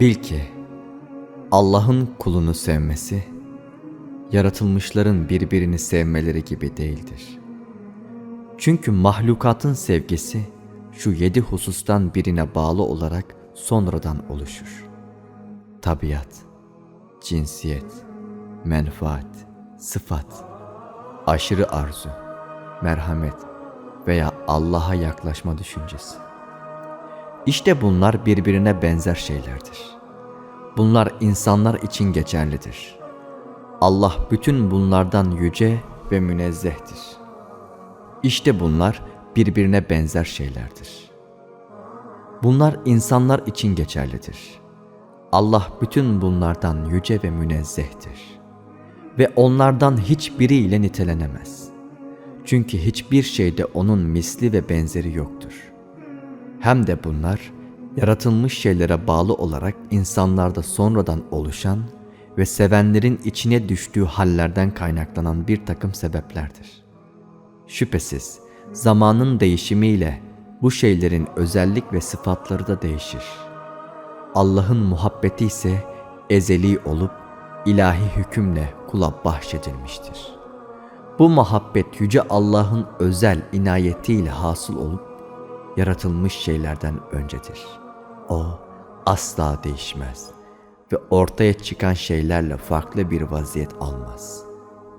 Bil ki Allah'ın kulunu sevmesi yaratılmışların birbirini sevmeleri gibi değildir. Çünkü mahlukatın sevgisi şu yedi husustan birine bağlı olarak sonradan oluşur. Tabiat, cinsiyet, menfaat, sıfat, aşırı arzu, merhamet veya Allah'a yaklaşma düşüncesi. İşte bunlar birbirine benzer şeylerdir. Bunlar insanlar için geçerlidir. Allah bütün bunlardan yüce ve münezzehtir. İşte bunlar birbirine benzer şeylerdir. Bunlar insanlar için geçerlidir. Allah bütün bunlardan yüce ve münezzehtir. Ve onlardan hiçbiriyle nitelenemez. Çünkü hiçbir şeyde onun misli ve benzeri yoktur. Hem de bunlar yaratılmış şeylere bağlı olarak insanlarda sonradan oluşan ve sevenlerin içine düştüğü hallerden kaynaklanan bir takım sebeplerdir. Şüphesiz zamanın değişimiyle bu şeylerin özellik ve sıfatları da değişir. Allah'ın muhabbeti ise ezeli olup ilahi hükümle kula bahşedilmiştir. Bu muhabbet yüce Allah'ın özel inayetiyle hasıl olup yaratılmış şeylerden öncedir. O asla değişmez ve ortaya çıkan şeylerle farklı bir vaziyet almaz.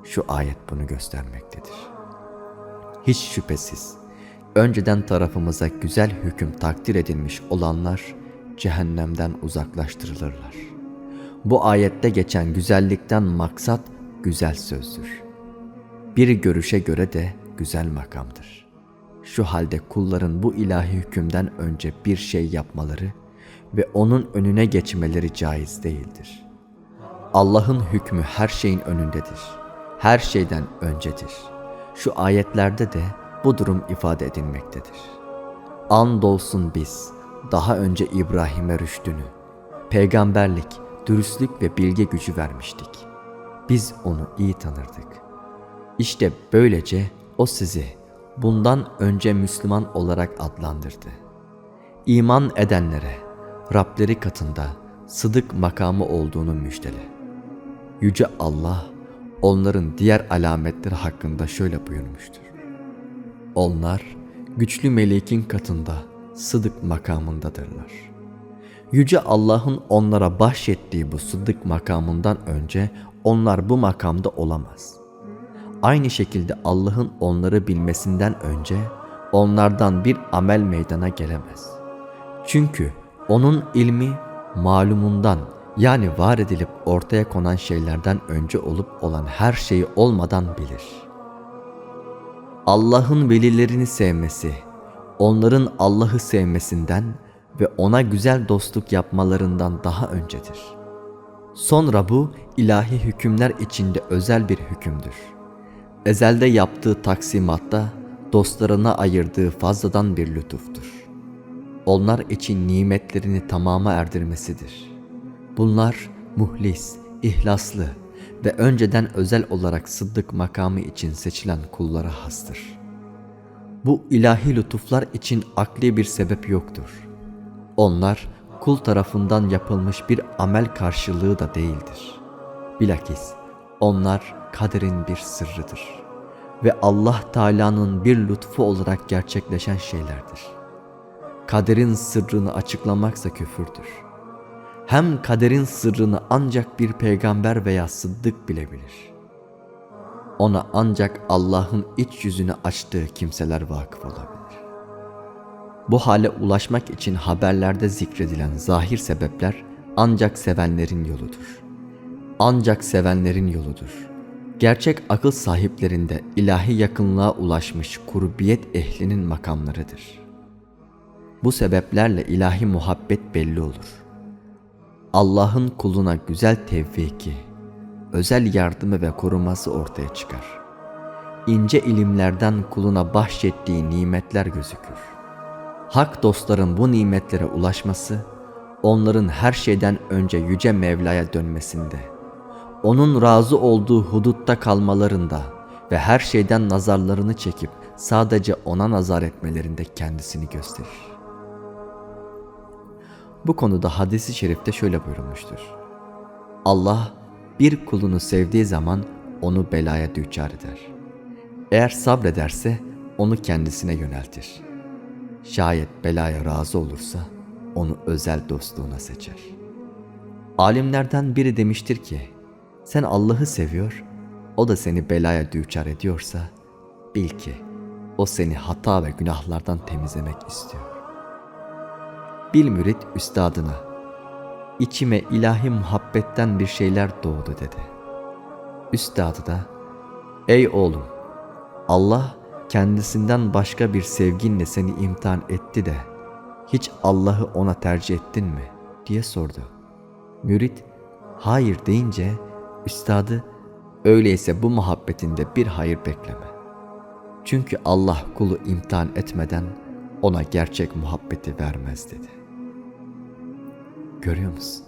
Şu ayet bunu göstermektedir. Hiç şüphesiz önceden tarafımıza güzel hüküm takdir edilmiş olanlar cehennemden uzaklaştırılırlar. Bu ayette geçen güzellikten maksat güzel sözdür. Bir görüşe göre de güzel makamdır. Şu halde kulların bu ilahi hükümden önce bir şey yapmaları ve onun önüne geçmeleri caiz değildir. Allah'ın hükmü her şeyin önündedir. Her şeyden öncedir. Şu ayetlerde de bu durum ifade edilmektedir. Andolsun biz daha önce İbrahim'e rüştünü, peygamberlik, dürüstlük ve bilge gücü vermiştik. Biz onu iyi tanırdık. İşte böylece o sizi bundan önce Müslüman olarak adlandırdı. İman edenlere Rableri katında sıdık makamı olduğunu müjdele. Yüce Allah onların diğer alametleri hakkında şöyle buyurmuştur. Onlar güçlü melekin katında sıdık makamındadırlar. Yüce Allah'ın onlara bahşettiği bu sıddık makamından önce onlar bu makamda olamaz. Aynı şekilde Allah'ın onları bilmesinden önce onlardan bir amel meydana gelemez. Çünkü onun ilmi malumundan yani var edilip ortaya konan şeylerden önce olup olan her şeyi olmadan bilir. Allah'ın velilerini sevmesi, onların Allah'ı sevmesinden ve ona güzel dostluk yapmalarından daha öncedir. Sonra bu ilahi hükümler içinde özel bir hükümdür. Ezelde yaptığı taksimatta dostlarına ayırdığı fazladan bir lütuftur. Onlar için nimetlerini tamama erdirmesidir. Bunlar muhlis, ihlaslı ve önceden özel olarak sıddık makamı için seçilen kullara hastır. Bu ilahi lütuflar için akli bir sebep yoktur. Onlar kul tarafından yapılmış bir amel karşılığı da değildir. Bilakis onlar kaderin bir sırrıdır ve Allah Teala'nın bir lütfu olarak gerçekleşen şeylerdir. Kaderin sırrını açıklamaksa küfürdür. Hem kaderin sırrını ancak bir peygamber veya sıddık bilebilir. Ona ancak Allah'ın iç yüzünü açtığı kimseler vakıf olabilir. Bu hale ulaşmak için haberlerde zikredilen zahir sebepler ancak sevenlerin yoludur. Ancak sevenlerin yoludur. Gerçek akıl sahiplerinde ilahi yakınlığa ulaşmış kurbiyet ehlinin makamlarıdır. Bu sebeplerle ilahi muhabbet belli olur. Allah'ın kuluna güzel tevfiki, özel yardımı ve koruması ortaya çıkar. İnce ilimlerden kuluna bahşettiği nimetler gözükür. Hak dostların bu nimetlere ulaşması, onların her şeyden önce Yüce Mevla'ya dönmesinde, onun razı olduğu hudutta kalmalarında ve her şeyden nazarlarını çekip sadece ona nazar etmelerinde kendisini gösterir. Bu konuda hadisi şerifte şöyle buyurulmuştur. Allah bir kulunu sevdiği zaman onu belaya düçar eder. Eğer sabrederse onu kendisine yöneltir. Şayet belaya razı olursa onu özel dostluğuna seçer. Alimlerden biri demiştir ki, sen Allah'ı seviyor, o da seni belaya düçar ediyorsa, bil ki o seni hata ve günahlardan temizlemek istiyor. Bil mürit üstadına, içime ilahi muhabbetten bir şeyler doğdu dedi. Üstadı da, ey oğlum, Allah kendisinden başka bir sevginle seni imtihan etti de, hiç Allah'ı ona tercih ettin mi? diye sordu. Mürit, hayır deyince, üstadı, öyleyse bu muhabbetinde bir hayır bekleme. Çünkü Allah kulu imtihan etmeden ona gerçek muhabbeti vermez dedi. Görüyor musun?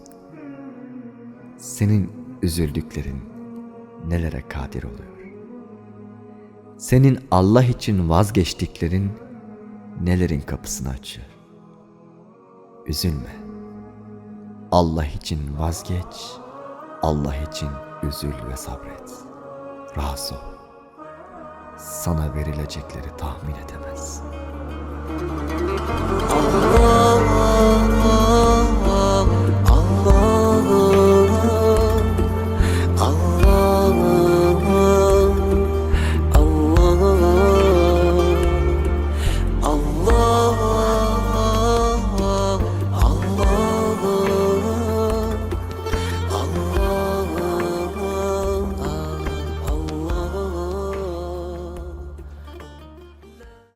Senin üzüldüklerin nelere kadir oluyor. Senin Allah için vazgeçtiklerin nelerin kapısını açıyor. Üzülme. Allah için vazgeç, Allah için üzül ve sabret. Razı ol. Sana verilecekleri tahmin edemezsin. Allah